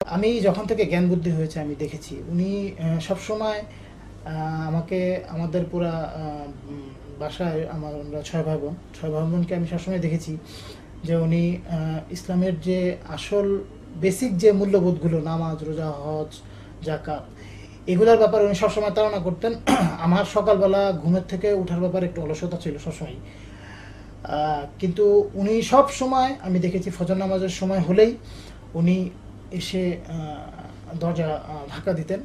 আমি যখন থেকে জ্ঞান বুদ্ধি হয়েছে, আমি দেখেছি। উনি সবসময় আমাকে, আমাদের পুরা বাসায় আমার আমরা ছয় ভাই বোন, ছয় ভাই বোনকে আমি সবসময় দেখেছি যে উনি ইসলামের যে আসল বেসিক যে মূল্যবোধগুলো, নামাজ, রোজা, হজ জাকাত এগুলোর ব্যাপারে উনি সবসময় তাড়না করতেন। আমার সকালবেলা ঘুমের থেকে ওঠার ব্যাপারে একটু অলসতা ছিল সবসময় কিন্তু উনি সব সময় আমি দেখেছি ফজর নামাজের সময় হলেই উনি এসে দরজা ধাক্কা দিতেন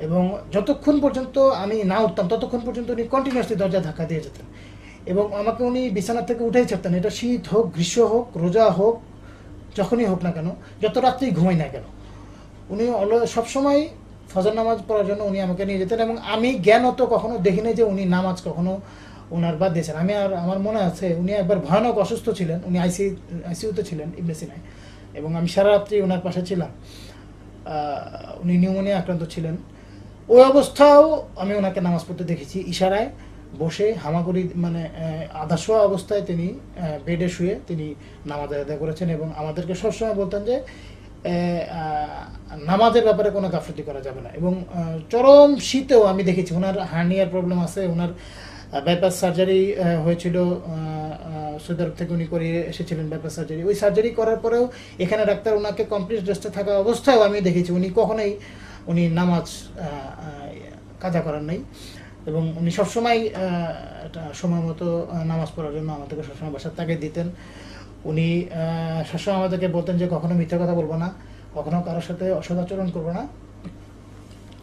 এবং যতক্ষণ পর্যন্ত আমি না উঠতাম, ততক্ষণ পর্যন্ত উনি কন্টিনিউয়াসলি দরজা ধাক্কা দিয়ে যেতেন। এবং আমাকে উনি বিছানা থেকে উঠেই ছাড়তেন। এটা শীত হোক, গ্রীষ্ম হোক, রোজা হোক, যখনই হোক না কেন, যত রাত্রেই ঘুমাই না কেন, উনি অল সবসময় ফজর নামাজ পড়ার জন্য উনি আমাকে নিয়ে যেতেন এবং আমি জ্ঞানত কখনো দেখিনি যে উনি নামাজ কখনো ওনার বাদ দিয়েছেন। আমি আর, আমার মনে আছে, উনি একবার ভয়ানক অসুস্থ ছিলেন, উনি আইসি আইসিউতে ছিলেন ইবনেসিনায় এবং আমি সারা রাত্রি ওনার পাশে ছিলাম। উনি নিউমোনিয়া আক্রান্ত ছিলেন। ওই অবস্থাও আমি ওনাকে নামাজ পড়তে দেখেছি। ইশারায় বসে হামাগুড়ি মানে আধা শোয়া অবস্থায় তিনি বেডে শুয়ে তিনি নামাজ আদায় করেছেন এবং আমাদেরকে সবসময় বলতেন যে নামাজের ব্যাপারে কোনো গাফলতি করা যাবে না। এবং চরম শীতেও আমি দেখেছি, ওনার হার্নিয়ার প্রবলেম আছে, ওনার বাইপাস সার্জারি হয়েছিল সৌদি আরব থেকে উনি করিয়ে এসেছিলেন বাইপাস সার্জারি ওই সার্জারি করার পরেও এখানে ডাক্তার ওনাকে কমপ্লিট রেস্টে থাকা অবস্থায়ও আমি দেখেছি। উনি কখনোই, উনি নামাজ কাজা করার নাই এবং উনি সবসময় সময় মতো নামাজ পড়ার জন্য আমাদেরকে সবসময় বাসার তাকে দিতেন। উনি সবসময় আমাদেরকে বলতেন যে, কখনো মিথ্যা কথা বলব না, কখনো কারোর সাথে অসদাচরণ করব না।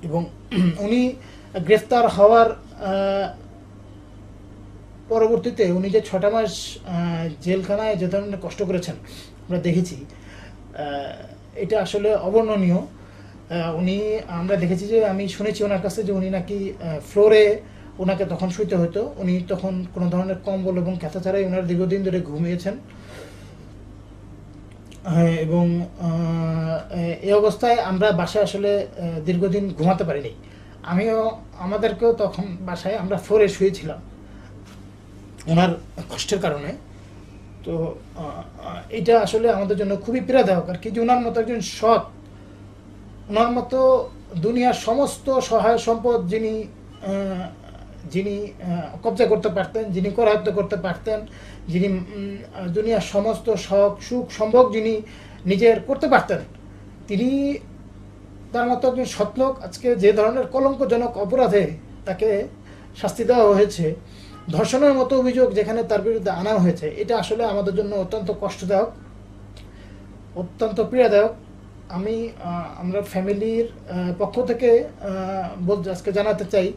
এবং উনি গ্রেফতার হওয়ার পরবর্তীতে উনি যে ছটা মাস জেলখানায় যে ধরনের কষ্ট করেছেন আমরা দেখেছি। এটা আসলে অবর্ণনীয়। উনি আমরা দেখেছি যে আমি শুনেছি ওনার কাছে যে উনি নাকি ফ্লোরে ওনাকে তখন শুইতে হতো। উনি তখন কোনো ধরনের কম্বল এবং ক্যাথা ছাড়াই ওনার দীর্ঘদিন ধরে ঘুমিয়েছেন। হ্যাঁ, এবং এই অবস্থায় আমরা বাসায় আসলে দীর্ঘদিন ঘুমাতে পারিনি। আমিও আমাদেরকেও তখন বাসায় আমরা ফ্লোরে শুয়েছিলাম। ওনার কষ্টের কারণে। তো এটা আসলে আমাদের জন্য খুবই পীড়াদায়ক। আর কি যে ওনার মতো একজন সৎ, ওনার মতো দুনিয়ার সমস্ত সহায় সম্পদ যিনি যিনি কবজা করতে পারতেন, যিনি করায়ত্ত করতে পারতেন, যিনি দুনিয়ার সমস্ত শখ, সুখ সম্ভব যিনি নিজের করতে পারতেন, তিনি তার মতো একজন সৎলোক। আজকে যে ধরনের কলঙ্কজনক অপরাধে তাকে শাস্তি দেওয়া হয়েছে ধর্ষণের মতো অভিযোগ যেখানে তার বিরুদ্ধে আনা হয়েছে, এটা আসলে আমাদের জন্য অত্যন্ত কষ্টদায়ক, অত্যন্ত পীড়াদায়ক। আমি আমরা ফ্যামিলির পক্ষ থেকে আজকে জানাতে চাই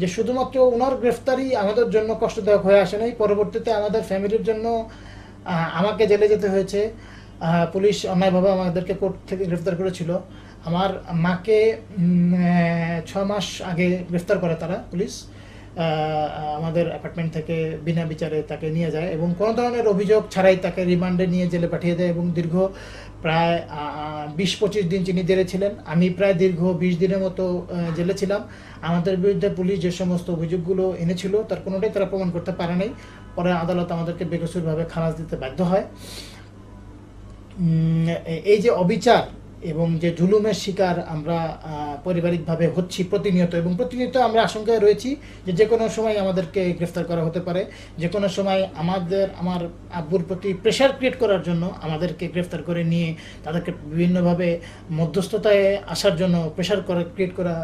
যে শুধুমাত্র ওনার গ্রেফতারি আমাদের জন্য কষ্টদায়ক হয়ে আসে নাই। পরবর্তীতে আমাদের ফ্যামিলির জন্য আমাকে জেলে যেতে হয়েছে। পুলিশ অন্যায়ভাবে আমাদেরকে কোর্ট থেকে গ্রেফতার করেছিল। আমার মাকে ছ মাস আগে গ্রেফতার করে তারা পুলিশ। আমাদের অ্যাপার্টমেন্ট থেকে বিনা বিচারে তাকে নিয়ে যায় এবং কোনো ধরনের অভিযোগ ছাড়াই তাকে রিমান্ডে নিয়ে জেলে পাঠিয়ে দেয় এবং দীর্ঘ প্রায় বিশ পঁচিশ দিন তিনি জেলে ছিলেন, আমি প্রায় দীর্ঘ বিশ দিনের মতো জেলে ছিলাম। আমাদের বিরুদ্ধে পুলিশ যে সমস্ত অভিযোগগুলো এনেছিল তার কোনোটাই তারা প্রমাণ করতে পারে নাই। পরে আদালত আমাদেরকে বেকসুরভাবে খালাস দিতে বাধ্য হয়। এই যে অবিচার এবং যে জুলুমের শিকার আমরা পারিবারিকভাবে হচ্ছি প্রতিনিয়ত এবং প্রতিনিয়ত আমরা আশঙ্কায় রয়েছি যে যে কোনো সময় আমাদেরকে গ্রেফতার করা হতে পারে। যে কোনো সময় আমাদের, আমার আব্বুর প্রতি প্রেশার ক্রিয়েট করার জন্য আমাদেরকে গ্রেফতার করে নিয়ে তাদেরকে বিভিন্নভাবে মধ্যস্থতায় আসার জন্য প্রেশার করা ক্রিয়েট করা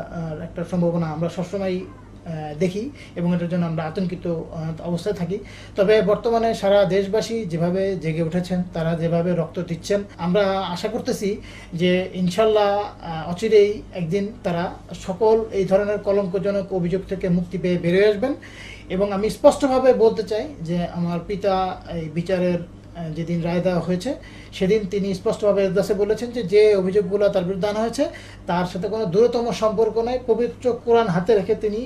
একটা সম্ভাবনা আমরা সবসময় দেখি এবং এটার জন্য আমরা আতঙ্কিত অবস্থায় থাকি। তবে বর্তমানে সারা দেশবাসী যেভাবে জেগে উঠেছেন, তারা যেভাবে রক্ত দিচ্ছেন, আমরা আশা করতেছি যে ইনশাল্লাহ অচিরেই একদিন তারা সকল এই ধরনের কলঙ্কজনক অভিযোগ থেকে মুক্তি পেয়ে বেরিয়ে আসবেন। এবং আমি স্পষ্টভাবে বলতে চাই যে আমার পিতা এই বিচারের যেদিন রায় দেওয়া হয়েছে, সেদিন তিনি স্পষ্টভাবে এজলাসে বলেছেন যে যে অভিযোগগুলো তার বিরুদ্ধে আনা হয়েছে, তার সাথে কোনো দূরতম সম্পর্ক নয় পবিত্র কোরআন হাতে রেখে তিনি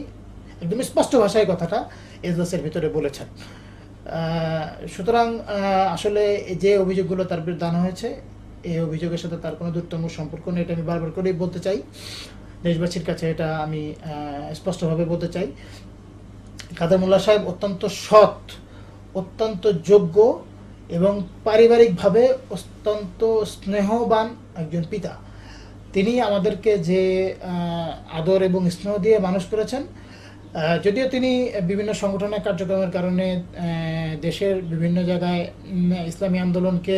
একদম স্পষ্ট ভাষায় কথাটা এজলাসের ভিতরে বলেছেন। সুতরাং আসলে যে অভিযোগগুলো তার বিরুদ্ধে আনা হয়েছে, এই অভিযোগের সাথে তার কোনো দূরতম সম্পর্ক নেই, এটা আমি বারবার করেই বলতে চাই। দেশবাসীর কাছে এটা আমি স্পষ্টভাবে বলতে চাই। কাদের মোল্লা সাহেব অত্যন্ত সৎ, অত্যন্ত যোগ্য এবং পারিবারিকভাবে অত্যন্ত স্নেহবান একজন পিতা। তিনি আমাদেরকে যে আদর এবং স্নেহ দিয়ে মানুষ করেছেন যদিও তিনি বিভিন্ন সংগঠনের কার্যক্রমের কারণে দেশের বিভিন্ন জায়গায় ইসলামী আন্দোলনকে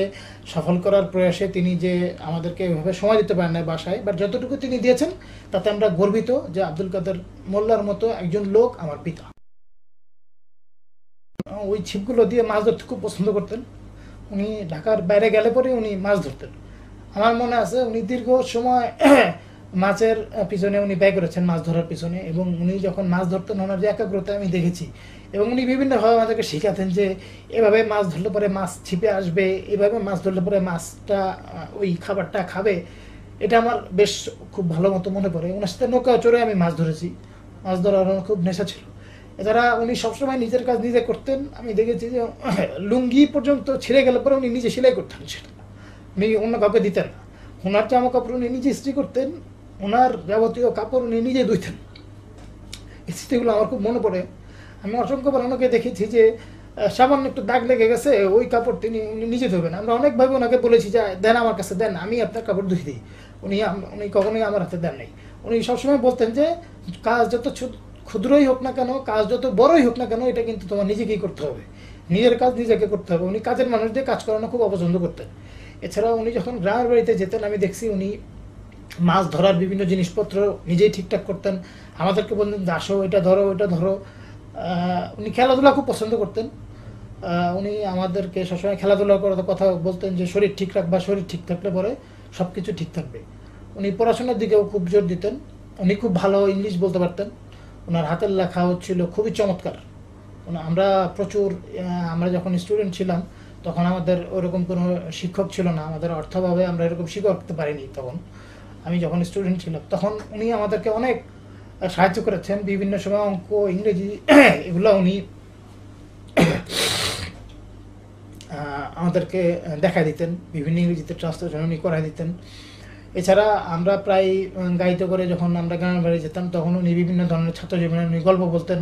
সফল করার প্রয়াসে তিনি যে আমাদেরকে এভাবে সময় দিতে পারেন না বাসায় বাট যতটুকু তিনি দিয়েছেন, তাতে আমরা গর্বিত যে আব্দুল কাদের মোল্লার মতো একজন লোক আমার পিতা। ওই ছিপগুলো দিয়ে মাছ ধরতে খুব পছন্দ করতেন। উনি ঢাকার বাইরে গেলে পরে উনি মাছ ধরতেন। আমার মনে আছে উনি দীর্ঘ সময় মাছের পিছনে উনি ব্যয় করেছেন, মাছ ধরার পিছনে। এবং উনি যখন মাছ ধরতেন, ওনার যে একাগ্রতা আমি দেখেছি। এবং উনি বিভিন্নভাবে আমাদেরকে শেখাতেন যে, এভাবে মাছ ধরলে পরে মাছ ছিপে আসবে, এভাবে মাছ ধরলে পরে মাছটা ওই খাবারটা খাবে। এটা আমার বেশ খুব ভালো মতো মনে পড়ে। ওনার সাথে নৌকা চড়ে আমি মাছ ধরেছি। মাছ ধরার খুব নেশা ছিল। এছাড়া উনি সবসময় নিজের কাজ নিজে করতেন। আমি দেখেছি যে, লুঙ্গি পর্যন্ত ছিঁড়ে গেলে পরে উনি নিজে সেলাই করতেন সেটা। উনি অন্য কাউকে দিতেন না। ওনার জামা কাপড় উনি নিজে ইস্ত্রি করতেন। ওনার যাবতীয় কাপড় উনি নিজে ধুইতেন। এই স্মৃতিগুলো আমার খুব মনে পড়ে। আমি অসংখ্যবার ওনাকে দেখেছি যে সামান্য একটু দাগ লেগে গেছে, ওই কাপড় তিনি উনি নিজে ধোবেন আমরা অনেকভাবে ওনাকে বলেছি যে, দেন আমার কাছে, দেন, আমি আপনার কাপড় ধুই দিই। উনি উনি কখনোই আমার হাতে দেন নাই। উনি সবসময় বলতেন যে, কাজ যত ক্ষুদ্রই হোক না কেন, কাজ যত বড়ই হোক না কেন, এটা কিন্তু তোমার নিজেকেই করতে হবে। নিজের কাজ নিজেকে করতে হবে। উনি কাজের মানুষদের কাজ করানো খুব অপছন্দ করতেন। এছাড়াও উনি যখন গ্রামের বাড়িতে যেতেন, আমি দেখছি উনি মাছ ধরার বিভিন্ন জিনিসপত্র নিজেই ঠিকঠাক করতেন। আমাদেরকে বলতেন, যে আসো, এটা ধরো এটা ধরো। উনি খেলাধুলা খুব পছন্দ করতেন। উনি আমাদেরকে সবসময় খেলাধুলা করার কথা বলতেন যে, শরীর ঠিক রাখবা, শরীর ঠিক থাকলে পরে সব কিছু ঠিক থাকবে। উনি পড়াশোনার দিকেও খুব জোর দিতেন। উনি খুব ভালো ইংলিশ বলতে পারতেন। ওনার হাতের লেখা হচ্ছিল খুবই চমৎকার। আমরা প্রচুর আমরা যখন স্টুডেন্ট ছিলাম, তখন আমাদের ওরকম কোনো শিক্ষক ছিল না। আমাদের অর্থভাবে আমরা এরকম শিক্ষক পারিনি তখন। আমি যখন স্টুডেন্ট ছিলাম, তখন উনি আমাদেরকে অনেক সাহায্য করেছেন বিভিন্ন সময় অঙ্ক, ইংরেজি, এগুলো উনি আমাদেরকে দেখা দিতেন, বিভিন্ন ইংরেজিতে ট্রান্সলেশন উনি করাই দিতেন। এছাড়া আমরা প্রায় গাইতে করে যখন আমরা গ্রামের বাড়ি যেতাম, তখন উনি বিভিন্ন ধরনের ছাত্র জীবনে উনি গল্প বলতেন।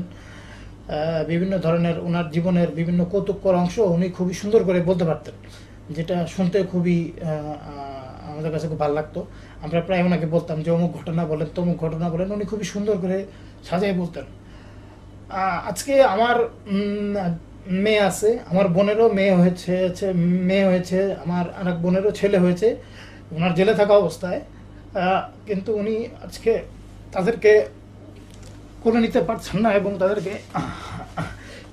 বিভিন্ন ধরনের ওনার জীবনের বিভিন্ন কৌতুককর অংশ উনি খুবই সুন্দর করে বলতে পারতেন, যেটা শুনতে খুবই আমাদের কাছে খুব ভালো লাগতো। আমরা প্রায় ওনাকে বলতাম যে, অমুক ঘটনা বলেন, তমুক ঘটনা বলেন। উনি খুবই সুন্দর করে সাজাই বলতেন। আজকে আমার মেয়ে আছে, আমার বোনেরও মেয়ে হয়েছে মেয়ে হয়েছে, আমার আর এক বোনেরও ছেলে হয়েছে, ওনার জেলে থাকা অবস্থায়। কিন্তু উনি আজকে তাদেরকে করে নিতে পারছেন না এবং তাদেরকে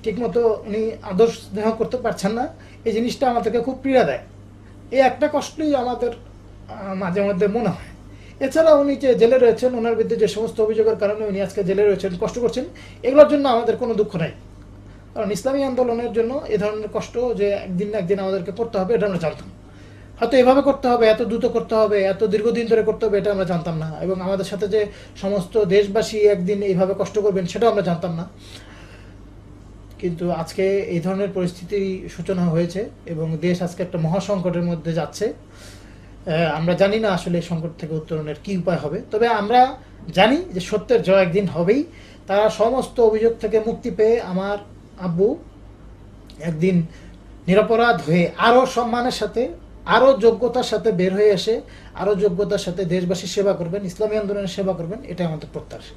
ঠিকমতো উনি আদর্শ স্নেহ করতে পারছেন না। এই জিনিসটা আমাদেরকে খুব পীড়া দেয়। এই একটা কষ্টই আমাদের মাঝে মধ্যে মনে হয়। এছাড়া উনি যে জেলে রয়েছেন, ওনার বিরুদ্ধে যে সমস্ত অভিযোগের কারণে উনি আজকে জেলে রয়েছেন, কষ্ট করছেন, এগুলোর জন্য আমাদের কোনো দুঃখ নাই। কারণ ইসলামী আন্দোলনের জন্য এ ধরনের কষ্ট যে একদিন না একদিন আমাদেরকে করতে হবে, এটা আমরা জানতাম। হয়তো এভাবে করতে হবে, এত দ্রুত করতে হবে, এত দীর্ঘদিন ধরে করতে হবে, এটা আমরা জানতাম না। এবং আমাদের সাথে যে সমস্ত দেশবাসী একদিন এইভাবে কষ্ট করবেন, সেটাও আমরা জানতাম না। কিন্তু আজকে এই ধরনের পরিস্থিতির সূচনা হয়েছে এবং দেশ আজকে একটা মহাসংকটের মধ্যে যাচ্ছে। আমরা জানি না আসলে সংকট থেকে উত্তরণের কি উপায় হবে। তবে আমরা জানি যে সত্যের জয় একদিন হবেই। তারা সমস্ত অভিযোগ থেকে মুক্তি পেয়ে আমার আব্বু একদিন নিরপরাধ হয়ে আরও সম্মানের সাথে, আরও যোগ্যতার সাথে বের হয়ে এসে আরও যোগ্যতার সাথে দেশবাসীর সেবা করবেন, ইসলামী আন্দোলনের সেবা করবেন এটা আমাদের প্রত্যাশা।